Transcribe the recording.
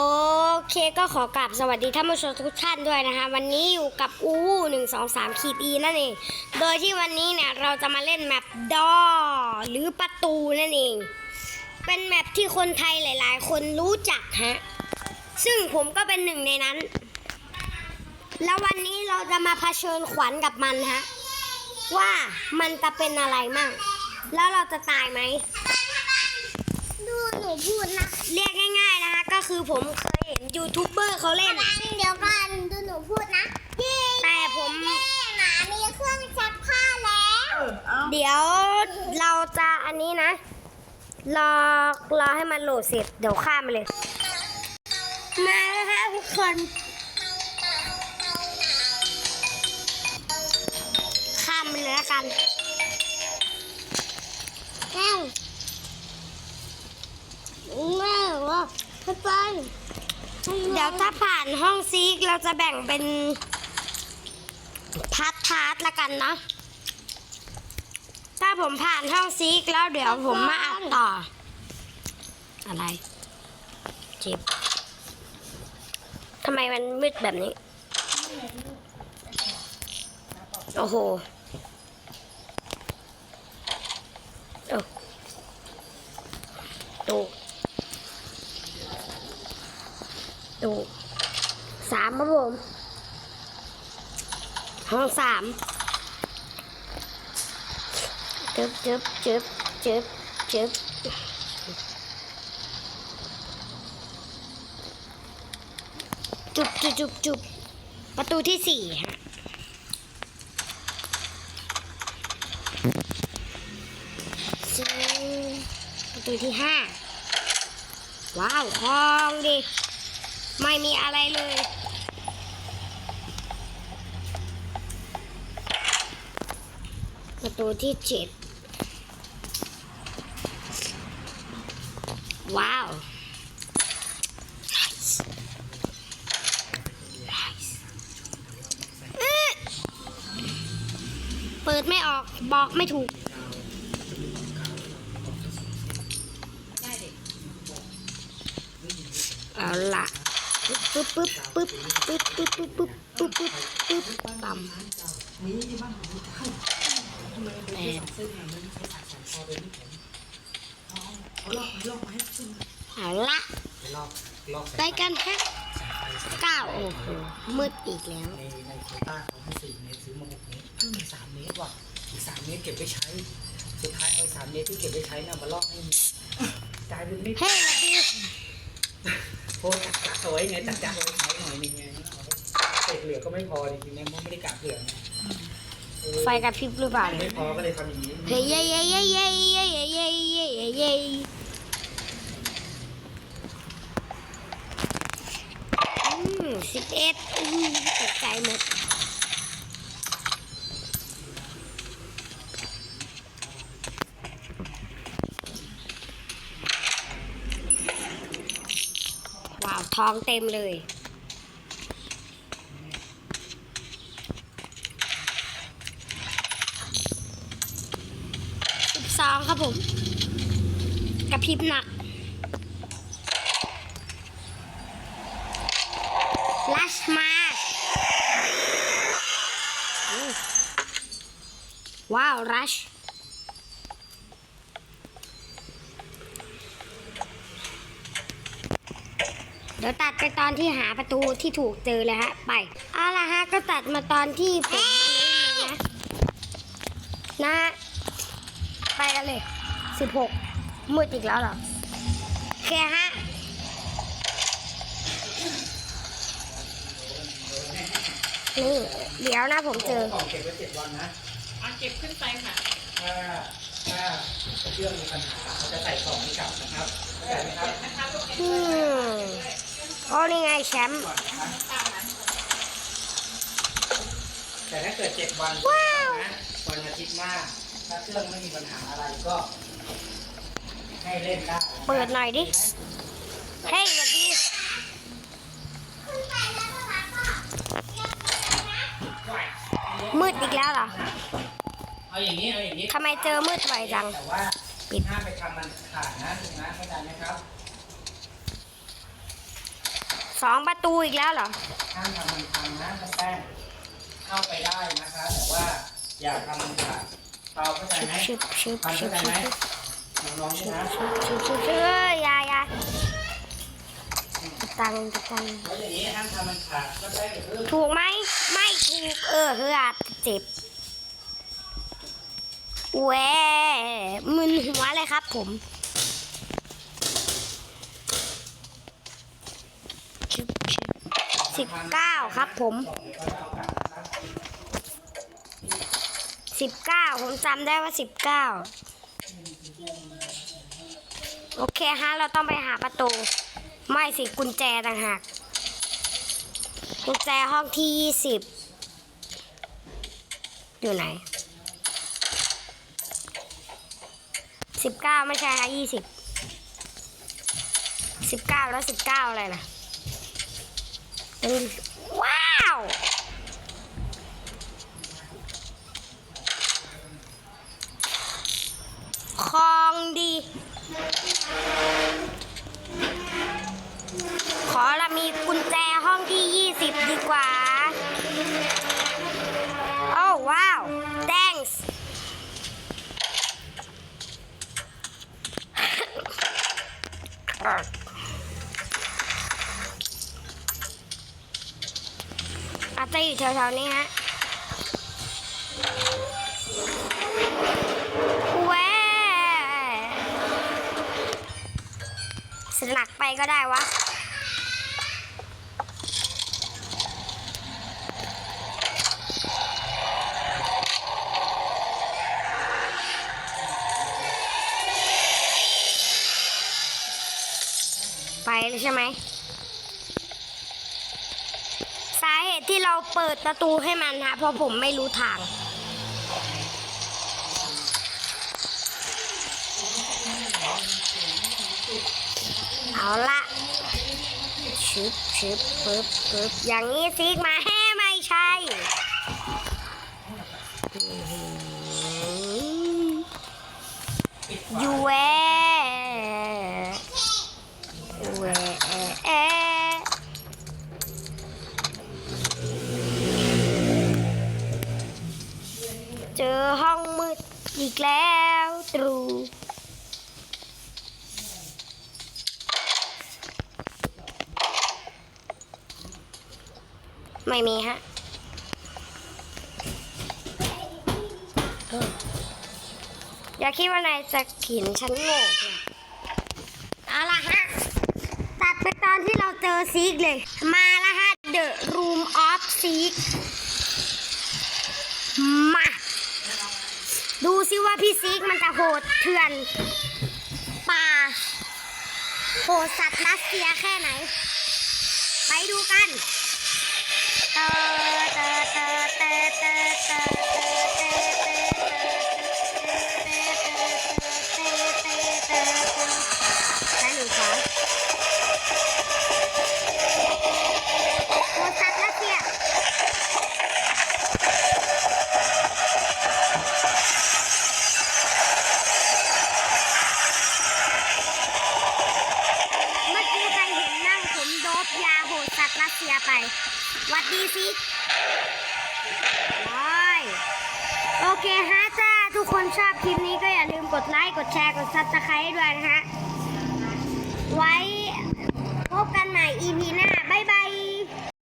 โอเคก็ขอกราบสวัสดีท่านผู้ชมทุกท่านด้วยนะคะ วันนี้อยู่กับอูหนึ่งสองสามขีดอีนั่นเอง โดยที่วันนี้เนี่ยเราจะมาเล่นแมปดอหรือประตูนั่นเอง เป็นแมปที่คนไทยหลาย ๆ คนรู้จักฮะ ซึ่งผมก็เป็นหนึ่งในนั้น แล้ววันนี้เราจะมาเผชิญขวัญกับมันฮะ ว่ามันจะเป็นอะไรมั่ง แล้วเราจะตายไหมดูหนูพูดนะเรียกง่ายๆนะ คะก็คือผมเคยเห็นยูทูบเบอร์เขาเล่นกำลังเดี๋ยวก่อนดูหนูพูดนะพี่แต่ผม แม่หมามีเครื่องซักผ้าแล้วเดี๋ยวเราจะอันนี้นะ รอรอให้มันโหลดเสร็จเดี๋ยวข้ามไปเลย มาแล้วฮะทุกคนข้ามไปเลยละกัน แม่แม่ว่า ไปไปเดี๋ยวถ้าผ่านห้องซีกเราจะแบ่งเป็นพาร์ทพาร์ทละกันเนาะถ้าผมผ่านห้องซีกแล้วเดี๋ยวผมมาอัดต่อ อะไรจ็บทำไมมันมืดแบบนี้ โอ้โหโอ้ตู ตูสามครับผมห้องสามจึบจึบจึบจึบจึบจุบจุบจุบจุบประตูที่สี่ฮะจึงประตูที่ห้าว้าวคลองดิ ไม่มีอะไรเลย ประตูที่เจ็ดว้าว Nice Nice เอ๊ะเปิดไม่ออกบอกไม่ถูก เอาละ ปึ๊บปึ๊บปึ๊บปึ๊บปึ๊บปึ๊บปึ๊บปึ๊บปึ๊บปึ๊บต่ำแปดเอาละไปกันฮะเก้าโอ้โหมืดอีกแล้ว ในในโคต้าเขาให้สี่เมตรซื้อมาหกเมตรเพิ่มอีกสามเมตรว่ะอีกสามเมตรเก็บไว้ใช้ สุดท้ายเอาสามเมตรที่เก็บไว้ใช้น่ะมาลอกให้มียกลายเป็นไม่เฮ้ยดี โคตรจัดจัดเอาไว้ไงจัดจัดเอาไว้ใช้หน่อยนึงไงเศษเหลือก็ไม่พอจริงๆนะเพราะไม่ได้กะเผื่อไงเออไฟกระพริบหรือเปล่าเนี่ไม่ยพอก็เลยทำอย่างนี้เฮ้ยเย้เย้เย้เย้เย้เย้เย้เย้เย้เย้อืมสิบเอ็ดอืมตกใจหมด ท้องเต็มเลย สิบสองครับผม กระพริบหนัก ลัชมาว้าว รัช เดี๋ยวตัดไปตอนที่หาประตูที่ถูกเจอเลยฮะ ไป เอาละฮะ ก็ตัดมาตอนที่ผมอันนี้เลยนะนะฮะ ไปกันเลยสิบหกมืดอีกแล้วเหรอ โอเคฮะนี่เดี๋ยวนะผมเจอของเก็บไว้เจ็ดวันนะเอาเก็บขึ้นไปค่ะ ถ้าถ้าเครื่องมีปัญหาเขาจะใส่กล่องให้กลับนะครับเข้าใจไหมครับนะคะลูก เก็บอืมโอ้นี่ไงแชมป์ตามนั้นแต่ถ้าเกิดเจ็ดวันนะวันอาทิตย์หน้าถ้าเครื่องไม่มีปัญหาอะไรก็ ให้เล่นได้เปิดหน่อยดิเฮ้ยสวัสดีมืดอีกแล้วเหรอเอาอย่างนี้เอาอย่างนี้ทำไมเจอมืดไวจังแต่ว่าปิดห้ามไปทำมันขาดนะถูกนะเข้าใจไหมครับ สองประตูอีกแล้วเหรอห้ามทำมันพังนะแป้งเข้าไปได้นะคะแต่ว่าอย่าทำมันขาดเปาเข้าใจไหมชึบชึบพันชึเข้าบใจชึบไหมน้องๆนี่นะชึบชึบชึบเอ้ยอยาอยาตังค์ตังค์แล้วอย่างนี้ห้ามทำมันขาดก็แป้งอย่าเพิ่งถูกไหมไม่ถูกเออเฮือเจ็บแหวมึนหัวเลยครับผมชึบชึบ สิบเก้าครับผมสิบเก้าผมจำได้ว่าสิบเก้าโอเคฮะ เราต้องไปหาประตู ไม่สิกุญแจต่างหากกุญแจห้องที่ยี่สิบอยู่ไหนสิบเก้าไม่ใช่ค่ะยี่สิบสิบเก้าแล้วสิบเก้าอะไรล่ะ Wow! จะอยู่แถวๆนี้ฮะแหวสลักไปก็ได้วะไปเลยใช่ไหม สา เปิดประตูให้มันฮะเพราะผมไม่รู้ทาง เอาละชึบชึบปึ๊บปึ๊บอย่างนี้ซิกมาแฮ่ไม่ใช่ยูเว องมืดอีกแล้วตรูไม่มีฮะอย่าคิดว่านายจะขินฉันโง่เนี่ยเอาละฮะ ตัดไปตอนที่เราเจอซีกเลย มาล้วฮะ The Room of Seek มา ว่าพี่ซิกมันจะโหดเถื่อนป่าโหดสัตว์รัสเซียแค่ไหน ไปดูกันเตอเตอเตอเตอเตอ รัสเซียไป วัดดีสิร้อยโอเคฮะจ้า ทุกคนชอบคลิปนี้ก็อย่าลืมกดไลค์ กดแชร์ กดซับสไครต์ด้วยนะฮะ ไว้พบกันใหม่ EP หน้า บ๊ายบาย